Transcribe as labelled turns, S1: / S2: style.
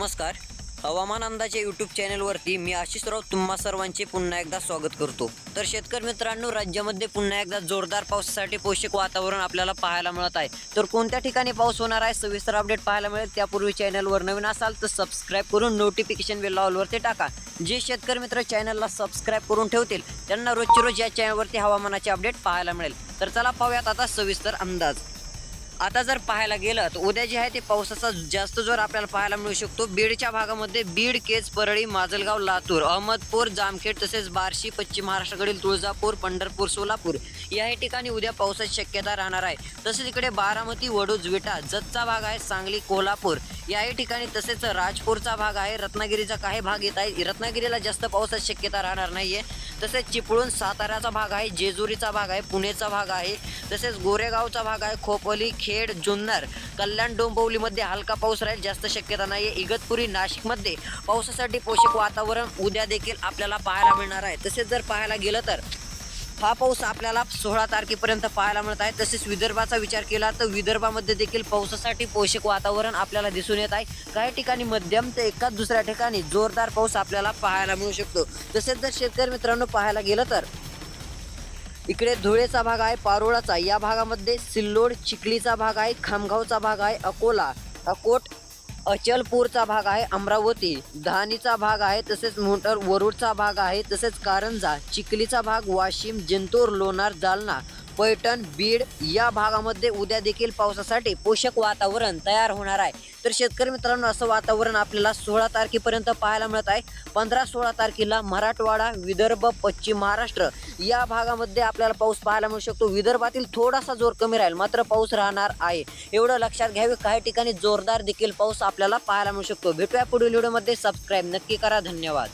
S1: नमस्कार. हवामान अंदाजे यूट्यूब चॅनलवरती मी आशिष राव तुम्हा सर्वांचे पुन्हा एकदा स्वागत करतो. तर शेतकरी मित्रांनो राज्यामध्ये पुन्हा एकदा जोरदार पावसासाठी पोषक वातावरण आपल्याला पाहायला मिळत आहे. तर कोणत्या ठिकाणी पाऊस होणार आहे सविस्तर अपडेट पाहायला मिळेल. त्यापूर्वी चॅनलवर नवीन असाल तर सबस्क्राईब करून नोटिफिकेशन बेल ऑलवरती टाका. जे शेतकरी मित्र चॅनलला सबस्क्राईब करून ठेवतील त्यांना रोजची रोज या चॅनलवरती हवामानाचे अपडेट पाहायला मिळेल. तर चला पाहूयात आता सविस्तर अंदाज. आता जर पाहायला गेलं तर उद्या जे आहे ते पावसाचा जास्त जोर आपल्याला पाहायला मिळू शकतो. बीडच्या भागामध्ये बीड केज परळी माजलगाव लातूर अहमदपूर जामखेड तसेच बार्शी पश्चिम महाराष्ट्राकडील तुळजापूर पंढरपूर सोलापूर याही ठिकाणी उद्या पावसाची शक्यता राहणार आहे. तसेच इकडे बारामती वडूज विटा जतचा भाग आहे सांगली कोल्हापूर याही ठिकाणी तसेच राजपूरचा भाग आहे. रत्नागिरीचा काही भाग येत आहे. रत्नागिरीला जास्त पावसाची शक्यता राहणार नाहीये. तसेच चिपळूण साताऱ्याचा भाग आहे जेजुरीचा भाग आहे पुणेचा भाग आहे तसेच गोरेगावचा भाग आहे खोपोली खेड जुन्नर कल्याण डोंबवलीमध्ये हलका पाऊस राहील जास्त शक्यता नाही आहे इगतपुरी नाशिकमध्ये पावसासाठी पोषक वातावरण उद्या देखील आपल्याला पाहायला मिळणार आहे. तसेच जर पाहायला गेलं तर हा पाऊस आपल्याला सोळा तारखेपर्यंत पाहायला मिळत आहे. तसेच विदर्भाचा विचार केला तर विदर्भामध्ये देखील पावसासाठी पोषक वातावरण आपल्याला दिसून येत आहे. काही ठिकाणी मध्यम तर एकाच दुसऱ्या ठिकाणी जोरदार पाऊस आपल्याला पाहायला मिळू शकतो. तसेच जर शेतकरी मित्रांनो पाहायला गेलं तर इकडे धुळेचा भाग आहे पारोळाचा. या भागामध्ये सिल्लोड चिखलीचा भाग आहे खामगावचा भाग आहे अकोला. अकोट अचलपूरचा भाग आहे अमरावती. धानीचा भाग आहे तसेच मोटर वरुडचा भाग आहे तसेच कारंजा चिखलीचा भाग वाशिम जिंतूर लोणार जालना. पैठण बीड या भागामध्ये उद्या देखील पावसासाठी पोषक वातावरण तयार होणार आहे. तर शेतकरी मित्रांनो असं वातावरण आपल्याला सोळा तारखेपर्यंत पाहायला मिळत आहे. पंधरा सोळा तारखेला मराठवाडा विदर्भ पश्चिम महाराष्ट्र या भागामध्ये आपल्याला पाऊस पाहायला मिळू शकतो. विदर्भातील थोडासा जोर कमी राहील मात्र पाऊस राहणार आहे. एवढं लक्षात घ्यावे काही ठिकाणी जोरदार देखील पाऊस आपल्याला पाहायला मिळू शकतो. भेटूया पुढील व्हिडिओमध्ये. सबस्क्राईब नक्की करा. धन्यवाद.